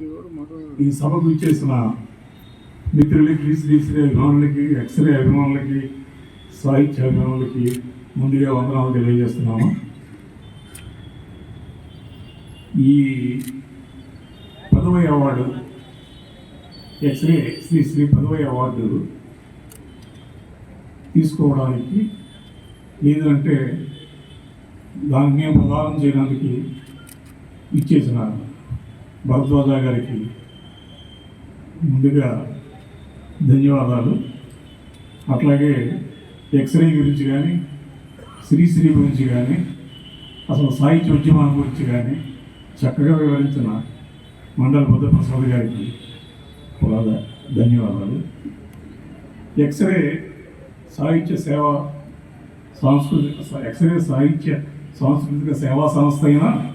ఈ సభకు ఇచ్చేసిన మిత్రులకి శ్రీశ్రీ అభిమానులకి ఎక్స్రే అభిమానులకి సాహిత్య అభిమానులకి ముందుగా వందనాలు తెలియజేస్తున్నాము. ఈ పదవి అవార్డు ఎక్స్రే శ్రీ శ్రీ పదవి అవార్డు తీసుకోవడానికి లేదంటే దాన్ని ప్రదానం చేయడానికి ఇచ్చేసిన భరద్వాజా గారికి ముందుగా ధన్యవాదాలు. అట్లాగే ఎక్స్రే గురించి కానీ శ్రీశ్రీ గురించి కానీ అసలు సాహిత్య ఉద్యమం గురించి కానీ చక్కగా వివరించిన మండల బుద్ధప్రసాద్ గారికి పురాద ధన్యవాదాలు. ఎక్స్రే సాహిత్య సేవ సాంస్కృతిక ఎక్స్రే సాహిత్య సాంస్కృతిక సేవా సంస్థ అయినా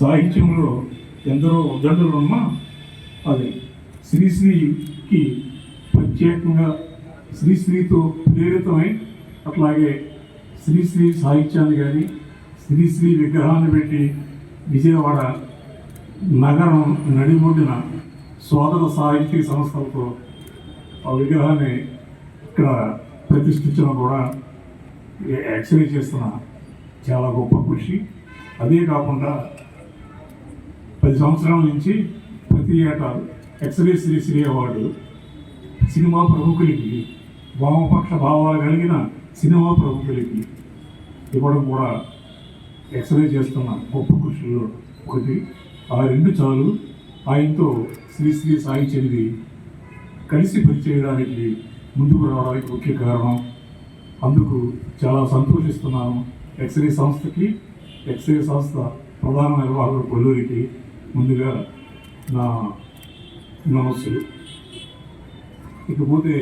సాహిత్యంలో ఎందరో ఉద్దండులు ఉన్నా అది శ్రీశ్రీకి ప్రత్యేకంగా శ్రీశ్రీతో ప్రేరితమై అట్లాగే శ్రీశ్రీ సాహిత్యాన్ని కానీ శ్రీశ్రీ విగ్రహాన్ని పెట్టి విజయవాడ నగరం నడిబొడ్డిన సోదర సాహిత్య సంస్థలతో ఆ విగ్రహాన్ని ఇక్కడ ప్రతిష్ఠించడం కూడా ఎక్స్రే చేస్తున్న చాలా గొప్ప కృషి. అదే కాకుండా పది సంవత్సరాల నుంచి ప్రతి ఏటా X ray Sri Sri award cinema ప్రముఖులకి వామపక్ష భావాలు కలిగిన సినిమా ప్రముఖులకి ఇవ్వడం కూడా ఎక్స్రే చేస్తున్న గొప్ప కృషుల్లో ఒకటి. ఆ రెండు చాలు. ఆయనతో శ్రీ శ్రీ సాయి చెంది కలిసి పనిచేయడానికి ముందుకు రావడానికి ముఖ్య కారణం. అందుకు చాలా సంతోషిస్తున్నాను. ఎక్స్రే సంస్థకి ఎక్స్రే సంస్థ ప్రధాన నిర్వాహకుడు కొల్లూరికి ముందుగా నా నమస్సులు. ఇకపోతే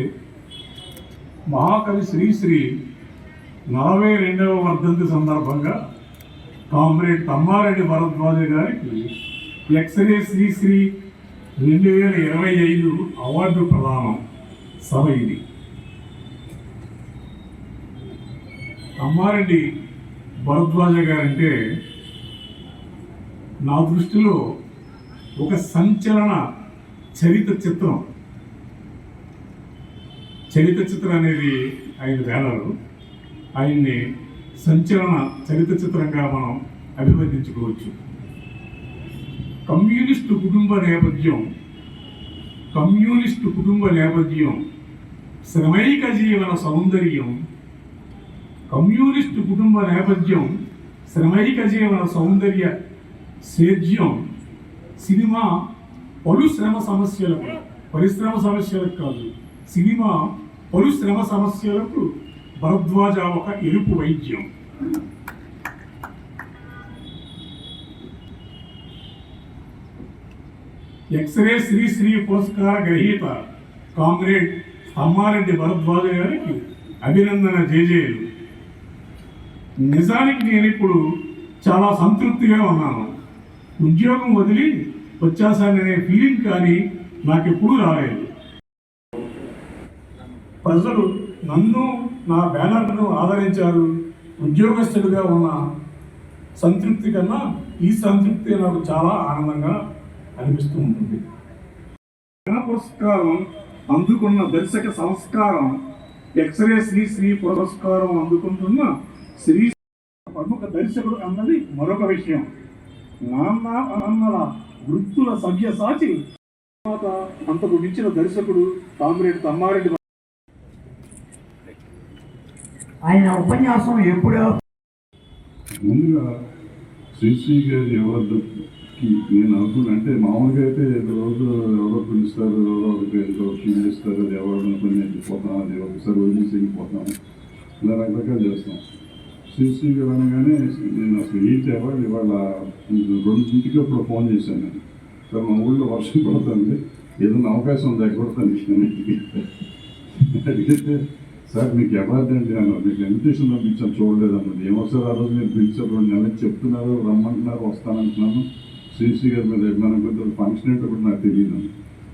మహాకవి శ్రీశ్రీ నలభై రెండవ వర్ధంతి సందర్భంగా కామ్రేడ్ తమ్మారెడ్డి భరద్వాజ గారికి ఎక్స్రే శ్రీశ్రీ రెండు వేల ఇరవై ఐదు అవార్డు ప్రదానం సభ ఇది. తమ్మారెడ్డి భరద్వాజ గారంటే నా దృష్టిలో ఒక సంచలన చరిత్ర చిత్రం. చరిత్ర చిత్రం అనేది ఆయన వేలరు ఆయన్ని సంచలన చరిత్ర చిత్రంగా మనం అభివర్ణించుకోవచ్చు. కమ్యూనిస్టు కుటుంబ నేపథ్యం కమ్యూనిస్టు కుటుంబ నేపథ్యం శ్రమైక జీవన సౌందర్యం కమ్యూనిస్టు కుటుంబ నేపథ్యం శ్రమైక జీవన సౌందర్య సేద్యం సినిమా పలు శ్రమ సమస్యలకు పరిశ్రమ సమస్యలకు కాదు. సినిమా పలు శ్రమ సమస్యలకు భరద్వాజ ఒక ఎరుపు వైద్యం. ఎక్స్రే శ్రీ శ్రీ పురస్కార గ్రహీత కామ్రేడ్ అమ్మారెడ్డి భరద్వాజ గారికి అభినందన జేజేలు. నిజానికి నేను ఇప్పుడు చాలా సంతృప్తిగా ఉన్నాను. ఉద్యోగం వదిలి వచ్చేసాననే ఫీలింగ్ కానీ నాకు ఎప్పుడూ రాలేదు. ప్రజలు నన్ను నా బ్యానర్ను ఆదరించారు. ఉద్యోగస్తుడిగా ఉన్న సంతృప్తి కన్నా ఈ సంతృప్తి నాకు చాలా ఆనందంగా అనిపిస్తూ ఉంటుంది. పురస్కారం అందుకున్న దర్శక సంస్కారం ఎక్స్రే శ్రీ శ్రీ పురస్కారం అందుకుంటున్న శ్రీ ప్రముఖ దర్శకుడు అన్నది మరొక విషయం. నాన్న అన్నల వృత్తుల సవ్యసాచి తర్వాత అంతకు మించిన దర్శకుడు కామ్రేడ్ తమ్మారెడ్డి ఆయన ఉపన్యాసం ఎప్పుడో? ముందుగా శ్రీశ్రీ గారి అవార్డుకి నేను అనుకున్నా. అంటే మామూలుగా అయితే రోజు ఎవరో పిలుస్తారు ఎవరో ఇస్తారు అది అవార్డు అనుకుని వెళ్ళిపోతాం అది ఒకసారి వదిలేసి వెళ్ళిపోతాం. ఇలా రకరకాలు చేస్తాం. శ్రీశ్రీ గారు అనగానే నేను అసలు ఏంటి అవార్డు ఇవాళ రెండింటికి అప్పుడు ఫోన్ చేశాను నేను. సార్ మా ఊళ్ళో వర్షం పడుతుంది. ఏదైనా అవకాశం ఉందా? కొడతాను అడిగితే సార్ మీకు అవార్డు అండి అన్నారు. మీకు ఇన్విటేషన్ పంపించాను చూడలేదు అన్నది ఏమో ఆ రోజు? మీరు పిలిచారు రెండు నెలలు చెప్తున్నారు రమ్మంటున్నారు వస్తానంటున్నాను శ్రీశ్రీ గారి మీద అభిమానం కొద్దిగా ఫంక్షన్ ఏంటో కూడా నాకు తెలియదు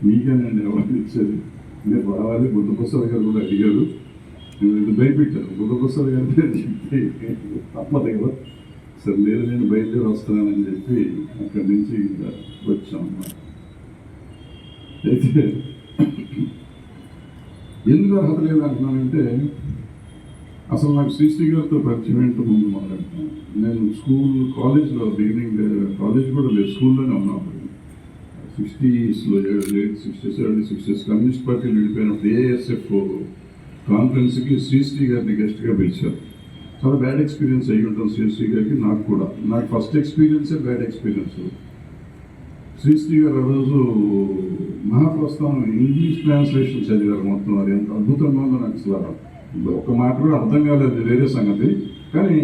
మీకేనండి అవార్డు ఇచ్చేది? మీరు రావాలి బుద్ధప్రసాద్ గారు కూడా అడిగారు. ఇది భయపెట్టారు. బుద్ధప్రసాద్ గారి చెప్తే తప్పదు కదా. సరే లేదు నేను బయలుదేరి వస్తున్నానని చెప్పి అక్కడి నుంచి ఇంకా వచ్చాం అయితే ఎందుకు అర్హత లేదు అంటున్నానంటే అసలు నాకు శ్రీశ్రీ గారితో పరిచయం ఏంటో ముందు మాట్లాడుతున్నాను. నేను స్కూల్ కాలేజ్లో బిగినింగ్ కాలేజ్ కూడా లేదు స్కూల్లోనే ఉన్నప్పుడు సిక్స్టీస్లో late sixties early sixties communist పార్టీలు విడిపోయినప్పుడు ఏఎస్ఎఫ్ కాన్ఫరెన్స్కి శ్రీశ్రీ గారిని గెస్ట్గా పిలిచారు. చాలా బ్యాడ్ ఎక్స్పీరియన్స్ అయ్యి ఉంటుంది శ్రీశ్రీ గారికి నాకు కూడా. నాకు ఫస్ట్ ఎక్స్పీరియన్సే బ్యాడ్ ఎక్స్పీరియన్స్. శ్రీశ్రీ గారు ఆ రోజు మహాప్రస్థానం ఇంగ్లీష్ ట్రాన్స్లేషన్ చదివారు మొత్తం. అది ఎంత అద్భుతంగా ఉందో నాకు అసలు ఒక మాట కూడా అర్థం కాలేదు వేరే సంగతి. కానీ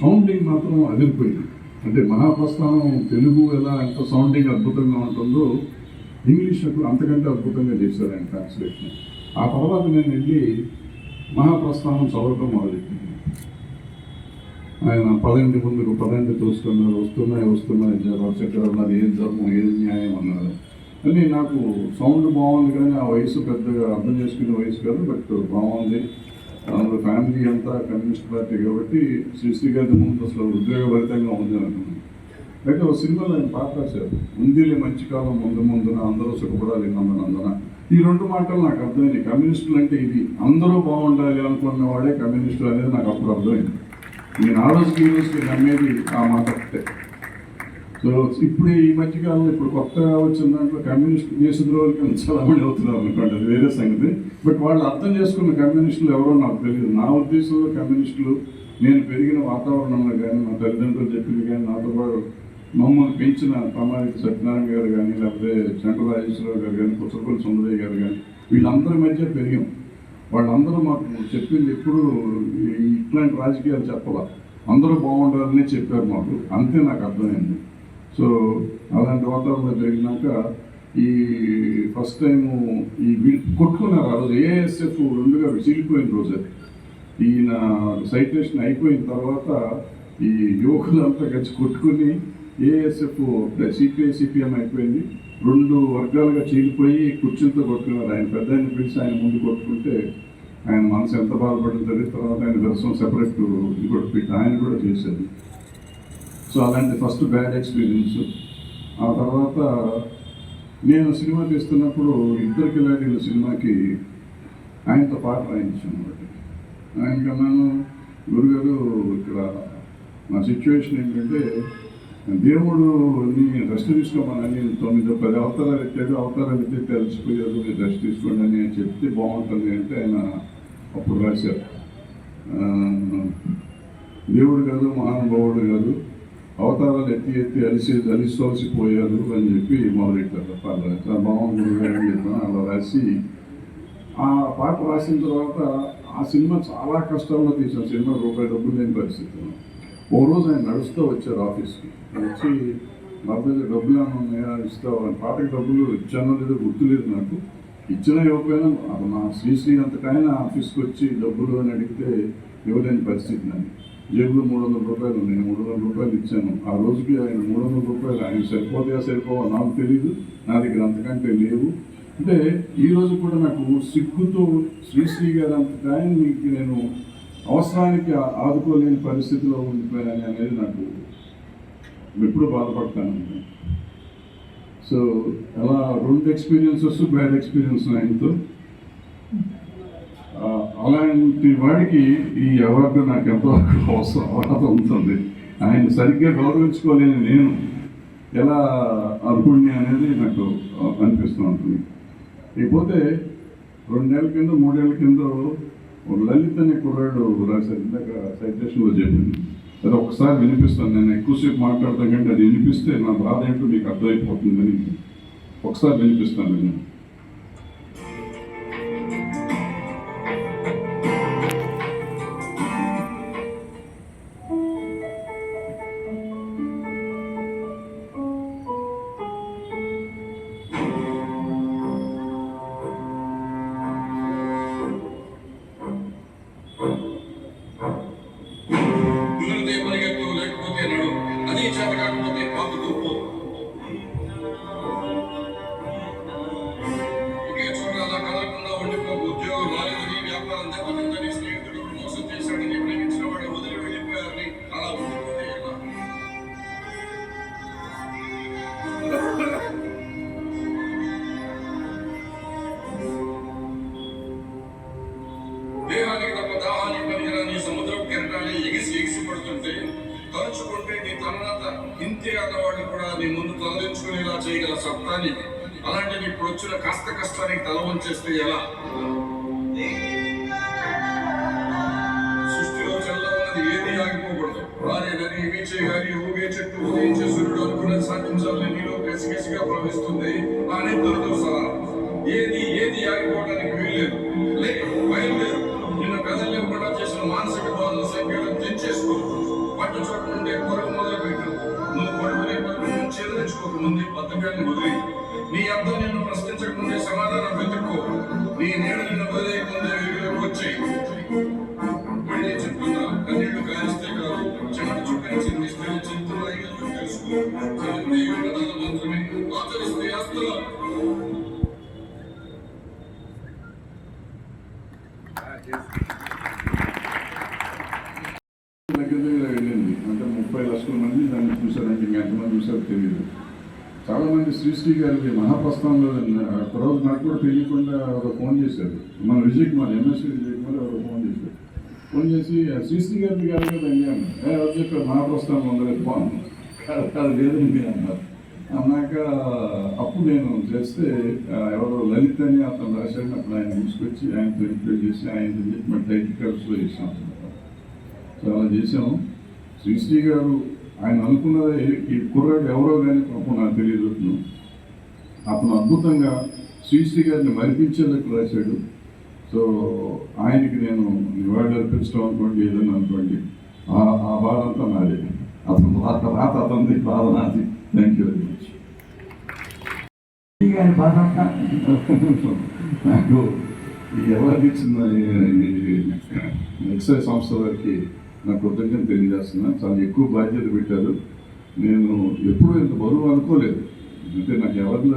సౌండింగ్ మాత్రం అదిరిపోయింది. అంటే మహాప్రస్థానం తెలుగు ఎలా ఎంత సౌండింగ్ అద్భుతంగా ఉంటుందో ఇంగ్లీష్ అంతకంటే అద్భుతంగా చేశారు ఆయన ట్రాన్స్లేషన్. ఆ తర్వాత నేను వెళ్ళి మహాప్రస్థానం చదవటం మొదలెట్టింది ఆయన పదండి ముందుకు పదండి తోస్తున్నారు వస్తున్నాయి వస్తున్నాయి జరాలు ఎక్కడ ఉన్నారు ఏం ధర్మం ఏది న్యాయం అన్నారు. అని నాకు సౌండ్ బాగుంది కానీ ఆ వయసు పెద్దగా అర్థం చేసుకునే వయసు కాదు బట్ బాగుంది. అందులో ఫ్యామిలీ అంతా కమ్యూనిస్ట్ పార్టీ కాబట్టి శ్రీశ్రీ గారి ముందు అసలు ఉద్యోగభరితంగా ఉంది అనుకున్నాను అయితే ఒక సినిమాలో ఆయన పాట రాశారు ఉందిలే మంచి కాలం ముందు ముందున అందరూ సుఖపడాలి నందనందన ఈ రెండు మాటలు నాకు అర్థమైంది. కమ్యూనిస్టులు అంటే ఇది. అందరూ బాగుండాలి అనుకున్న వాడే కమ్యూనిస్టులు అనేది నాకు అప్పుడు అర్థమైంది. నేను ఆ రోజుకి నమ్మేది ఆ మాట ఒకటే. సో ఇప్పుడు ఈ మధ్యకాలంలో ఇప్పుడు కొత్తగా వచ్చిన దాంట్లో కమ్యూనిస్ట్ దేశద్రోహులకి చలామణి అవుతున్నారు అనుకోండి. అది వేరే సంగతి. బట్ వాళ్ళు అర్థం చేసుకున్న కమ్యూనిస్టులు ఎవరో నాకు తెలియదు. నా ఉద్దేశంలో కమ్యూనిస్టులు నేను పెరిగిన వాతావరణంలో కానీ నా తల్లిదండ్రులు చెప్పింది కానీ నాతో పాటు మమ్మల్ని పెంచిన ప్రమాణిక సత్యనారాయణ గారు కానీ లేకపోతే చంద్ర రాజేశ్వరరావు గారు కానీ పుచ్చపల్లి సుందరయ్య గారు కానీ వీళ్ళందరి మధ్య పెరిగాం. వాళ్ళందరూ మాకు చెప్పింది ఎప్పుడు ఇట్లాంటి రాజకీయాలు చెప్పాల. అందరూ బాగుండాలని చెప్పారు మాకు. అంతే నాకు అర్థమైంది. సో అలాంటి వాతావరణంలో జరిగినాక ఈ ఫస్ట్ టైము ఈ కొట్టుకున్నారు. ఆ రోజు ఏఎస్ఎఫ్ రెండుగా విసిగిపోయిన రోజే. ఈయన సైటేషన్ అయిపోయిన తర్వాత ఈ యువకులంతా కలిసి కొట్టుకుని ఏఎస్ఎఫ్ సిపిఐ సిపిఎం అయిపోయింది. రెండు వర్గాలుగా చీలిపోయి కుర్చీలతో కొట్టుకున్నారు. ఆయన పెద్ద ఆయన పిలిచి ఆయన ముందు కొట్టుకుంటే ఆయన మనసు ఎంత బాధపడిన తర్వాత ఆయన దర్శనం సెపరేట్ ఇది కూడా పెట్టి ఆయన కూడా చేశారు సో అలాంటి ఫస్ట్ బ్యాడ్ ఎక్స్పీరియన్స్ ఆ తర్వాత నేను సినిమా తీస్తున్నప్పుడు ఇద్దరు కిలాడీల సినిమాకి ఆయనతో పాట రాయించాను అనమాట ఆయనకి గురుగారు ఇక్కడ నా సిచ్యువేషన్ ఏంటంటే దేవుడు నీ రెస్ట్ తీసుకోమని తొమ్మిది పది అవతారాలు ఎత్తాడు అవతారాలు ఎత్తే తెలిసిపోయారు మీరు రెస్ట్ తీసుకోండి అని చెప్తే బాగుంటుంది అంటే ఆయన అప్పుడు రాశారు. దేవుడు కాదు మహానుభావుడు కాదు. అవతారాలు ఎత్తి ఎత్తి అలిసి అలిసోసిపోయారు అని చెప్పి మొదలెట్టారు. పాట చాలా బాగుంది అని చెప్పాను అలా రాసి ఆ పాట రాసిన తర్వాత ఆ సినిమా చాలా కష్టాల్లో తీసాను సినిమా రూపాయి డబ్బులు లేని పరిస్థితి ఓ రోజు ఆయన నడుస్తూ వచ్చారు ఆఫీస్కి. వచ్చి బాబాయ్ డబ్బులు ఏమైనా ఉన్నాయా? ఇస్తావు? పాటకి డబ్బులు ఇచ్చానో లేదో గుర్తులేదు నాకు. ఇచ్చినా ఇవ్వకపోయినా అది శ్రీశ్రీ అంతకైనా ఆఫీస్కి వచ్చి డబ్బులు అని అడిగితే ఇవ్వలేని పరిస్థితి నాది. జేబులో మూడు వందల రూపాయలు నేను మూడు వందల రూపాయలు ఇచ్చాను. ఆ రోజుకి ఆయన మూడు వందల రూపాయలు ఆయన సరిపోతాయా సరిపోవా నాకు తెలియదు నా దగ్గర అంతకంటే లేవు. అంటే ఈరోజు కూడా నాకు సిగ్గుతో శ్రీశ్రీ గారు అంతటా మీకు నేను అవసరానికి ఆదుకోలేని పరిస్థితిలో ఉండిపోయాను అనేది నాకు ఎప్పుడూ బాధపడతాను. సో అలా రెండు ఎక్స్పీరియన్సెస్ బ్యాడ్ ఎక్స్పీరియన్స్ ఆయనతో అలాంటి వాడికి ఈ అవార్డు నాకు ఎంతవరకు అవసరం అర్హత ఉంటుంది? ఆయన సరిగ్గా గౌరవించుకోలేని నేను ఎలా అర్హుణ్ణి అనేది నాకు అనిపిస్తూ ఉంటుంది. ఇకపోతే రెండేళ్ళ కింద మూడేళ్ళ కింద లలిత్ అనే కుర్రాడు రాశారు ఇందాక సైటేషన్లో చెప్పింది అది ఒకసారి వినిపిస్తాను నేను ఎక్కువసేపు మాట్లాడతాను కంటే అది వినిపిస్తే నా బాధ ఏంటో మీకు అర్థమైపోతుందని ఒకసారి వినిపిస్తాను నేను. నీ ముందు తలదించుకునేలా చేయగల సత్తాని అలాంటిది ఇప్పుడు వచ్చిన కష్ట కష్టానికి తల వంచేస్తే ఎలా? సృష్టిలో చల్లవన్నది ఏది ఆగిపోకూడదు. వారే నది వీచే చేయాలి ఊగే చెట్టు ఉదయించే సూర్యుడు అనుకున్నది సాధించాలని నీలో గసిగసిగా ప్రవహిస్తుంది. ఆ నిద్రతో సహా ఏది ప్రశ్నించకుండా సమాధానం వెతుకు నీ నేడు నిన్ను వదిలేక శాస్త్రి గారికి మహాప్రస్థానంలో ఒక రోజు నాకు కూడా తెలియకుండా ఒక ఫోన్ చేశారు. మన విజయ్ కుమార్ ఎంఎస్సీ విజయ్ కుమార్ ఒక ఫోన్ చేశారు. ఫోన్ చేసి శ్రీశ్రీ గారికి గారి గారు అడిగాను ఏ ఎవరు చెప్పారు? మహాప్రస్థానం ఉండలేదు ఫోన్. కాదు లేదని మీరు అన్నారు. అన్నాక అప్పుడు నేను చేస్తే ఎవరో లలిత్ అని అతను రాశాను అప్పుడు ఆయన తీసుకొచ్చి ఆయనతో ఇంప్లీట్ చేసి ఆయన చెప్పి టైటిల్ కార్డ్స్లో చేసాం చాలా చేసాము శ్రీశ్రీ గారు ఆయన అనుకున్నదే ఈ కుర్రాడు ఎవరో కానీ పాపం నాకు తెలియదు అతను అద్భుతంగా శ్రీశ్రీ గారిని మరిపించేందుకు రాశాడు సో ఆయనకి నేను నివాళి అర్పించడం అనుకోండి ఏదన్నా అనుకోండి ఆ బాధంతా బాధ అంతా నాదే. అతను బాధ రాత అతనిది బాధ నాది. థ్యాంక్ యూ వెరీ మచ్ గారి బాధ నాకు ఎవరికి అవార్డు ఇచ్చిన ఎక్సైజ్ సంస్థ వారికి నా కృతజ్ఞత తెలియజేస్తున్నాను. చాలా ఎక్కువ బాధ్యత పెట్టారు. నేను ఎప్పుడూ ఇంత బరువు అనుకోలేదు. అంటే నాకు ఎవరు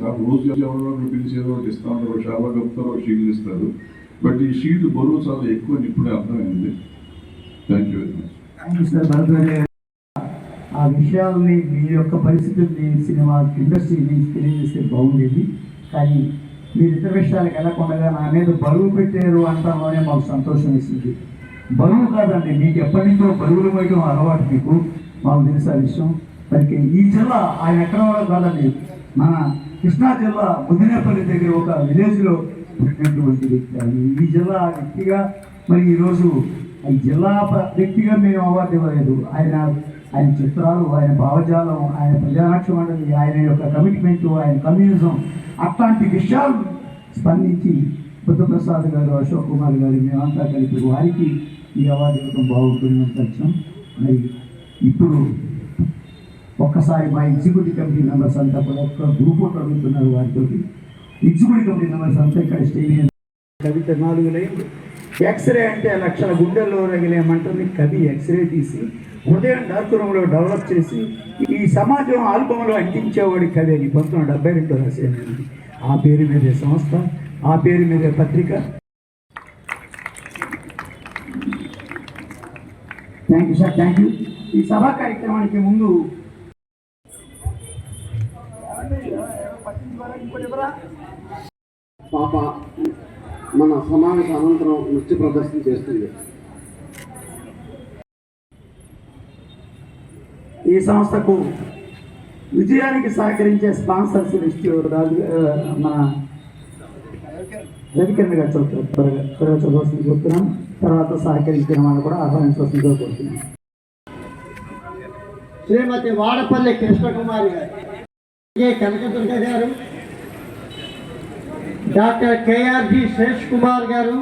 సార్ రోజు ఎవరో పిలిచేదో ఒకటి ఇస్తా ఉంటారు షాబా కప్తారో షీల్డ్ ఇస్తారు. బట్ ఈ షీల్డ్ బరువు చాలా ఎక్కువ అని ఇప్పుడే అర్థమైంది. థ్యాంక్ యూ వెరీ మచ్ ఆ విషయాల్ని మీ యొక్క పరిస్థితుల్ని సినిమా ఇండస్ట్రీని తెలియజేస్తే బాగుండేది. కానీ మీరు ఇతర విషయాలకు వెళ్ళకుండా నా మీద బరువు పెట్టారు అంటామనే మాకు సంతోషం ఇస్తుంది బరువు కాదండి మీకు ఎప్పటి నుంచో బరువులు వేయడం అలవాటు మీకు. మాకు తెలుసు ఆ విషయం. మరి ఈ జిల్లా ఆయన ఎక్కడ కాదని కాదండి. మన కృష్ణా జిల్లా ముదినేపల్లి దగ్గర ఒక విలేజ్లో పుట్టినటువంటి వ్యక్తి. ఆయన ఈ జిల్లా వ్యక్తిగా మరి ఈరోజు ఈ జిల్లా వ్యక్తిగా మేము అవార్డు ఇవ్వలేదు. ఆయన ఆయన చిత్రాలు ఆయన భావజాలం ఆయన ప్రజానాక్ష మండలి ఆయన యొక్క కమిట్మెంట్ ఆయన కమ్యూనిజం అట్లాంటి విషయాలు స్పందించి బుద్ధప్రసాద్ గారు అశోక్ కుమార్ గారు మేమంతా కలిపి వారికి ఈ అవార్డు ఇవ్వడం బాగుంటుందని వచ్చాం మరి ఇప్పుడు ఒక్కసారి మా ఎగ్జిక్యూటివ్ కమిటీ మెంబర్స్ అంతా కూడా ఒక్క గ్రూప్ ఫోటో అడుగుతున్నారు వారితో. ఎగ్జిక్యూటివ్ కమిటీ మెంబర్స్ అంతా ఇక్కడ స్టే కవిత నాలుగు లైన్లు. ఎక్స్రే అంటే లక్షల గుండెల్లో రగిలే మంటని కవి ఎక్స్రే తీసి హృదయం డార్క్ రూమ్లో డెవలప్ చేసి ఈ సమాజం ఆల్బంలో అంటించేవాడి కవి అని పంతొమ్మిది వందల డెబ్బై రెండో రాసేది ఆ పేరు మీదే సంస్థ ఆ పేరు మీదే పత్రిక. Thank you sir thank you ఈ సభా కార్యక్రమానికి ముందు పాప మన సమావేశ అనంతరం నృత్య ప్రదర్శన చేస్తుంది. ఈ సంస్థకు విజయానికి సహకరించే స్పాన్సర్స్ లిస్ట్ రాజు మన రవికిరణ్ గారు చదువుతారు. త్వరగా త్వరగా చదవాల్సింది కోరుతున్నాం. తర్వాత సహకరించిన వాళ్ళు కూడా ఆహ్వానించవలసిందిగా కోరుతున్నాం. శ్రీమతి వాడపల్లి కృష్ణకుమారి గారు. కనకదుర్గ గారు. డాక్టర్ కేఆర్జి శేష్ కుమార్ గారు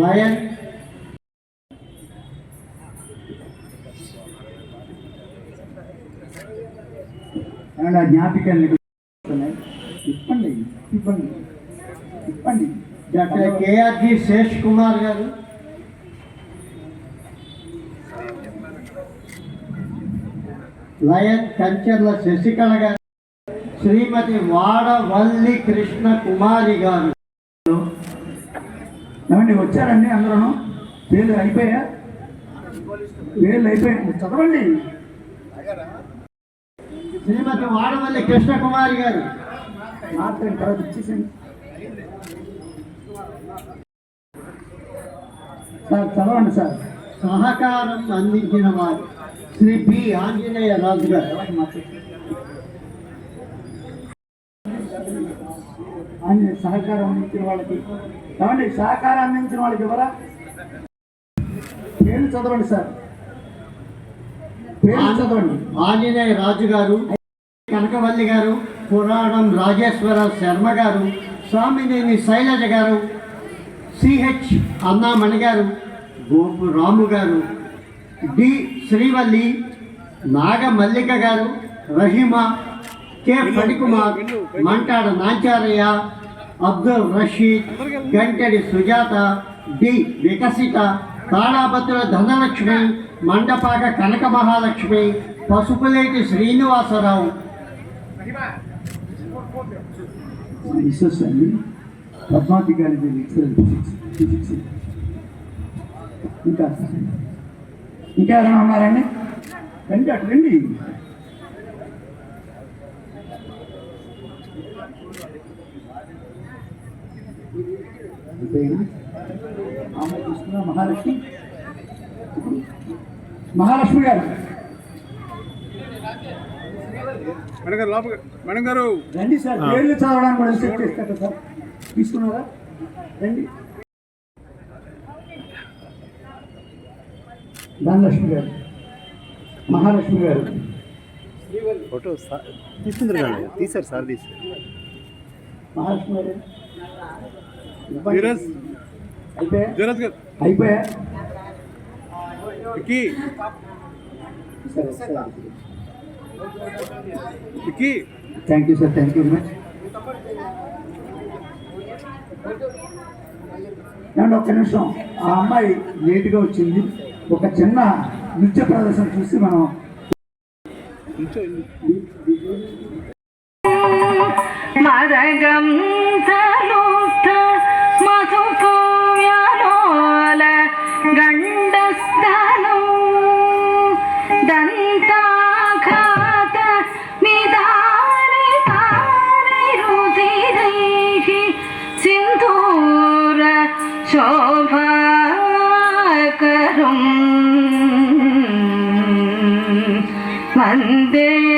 లయన్ అండ్ ఆ జ్ఞాపికల్ని ఇప్పండి ఇప్పండి ఇప్పండి. డాక్టర్ కేఆర్జి శేష్ కుమార్ గారు. లయన్ కంచర్ల శశికళ గారు. శ్రీమతి వాడవల్లి కృష్ణ కుమారి గారు. ఏమండి వచ్చారండి అందరూ పేర్లు అయిపోయా పేర్లు అయిపోయాయి. చదవండి శ్రీమతి వాడవల్లి కృష్ణ కుమారి గారు. మాట్లాడిన తర్వాత ఇచ్చేసండి సార్ చదవండి సార్. సహకారం అందించిన వారు. శ్రీ పి ఆంజనేయ రాజు గారు ఆయన సహకారం అందించిన వాళ్ళకి. ఏమండి సహకారం అందించిన వాళ్ళకి ఎవరా? పేర్లు చదవండి సార్. పేర్లు చదవండి. ఆంజనేయ రాజు గారు కనకవల్లి గారు పురాణం రాజేశ్వర శర్మ గారు స్వామినేని శైలజ గారు సిహెచ్ అన్నామణి గారు గోపు రాము గారు డి శ్రీవల్లి నాగ మల్లిక గారు Rahima K. Phanikumar Mantada Nacharayya Abdul Rasheed Gantadi Sujatha D. Vikasitha Talabattula Dhanalakshmi Mandapaka Kanaka Mahalakshmi Pasupuleti Srinivasarao. Mrs అండి పద్మావతి గారి ఇంకా. ఇంకా ఎవరైనా ఉన్నారండి? రండి అటు రండి. అమ్మాయి చూసుకున్నా మహాలక్ష్మి. మహాలక్ష్మి గారు. మేడం రండి. సార్ పేర్లు చదవడానికి కూడా సెట్ చేస్తారు సార్. తీసుకున్నారా? రండి. ధనలక్ష్మి గారు. మహాలక్ష్మి గారు. ఫోటో తీసుకుందరు కానీ తీశారు సార్ తీశారు. మహాలక్ష్మి గారు. అయిపోయా? Thank you sir. Thank you much ఏమంటే ఒక్క నిమిషం. ఆ అమ్మాయి లేటుగా వచ్చింది. ఒక చిన్న నృత్య ప్రదర్శన చూసి మనం మరగం day.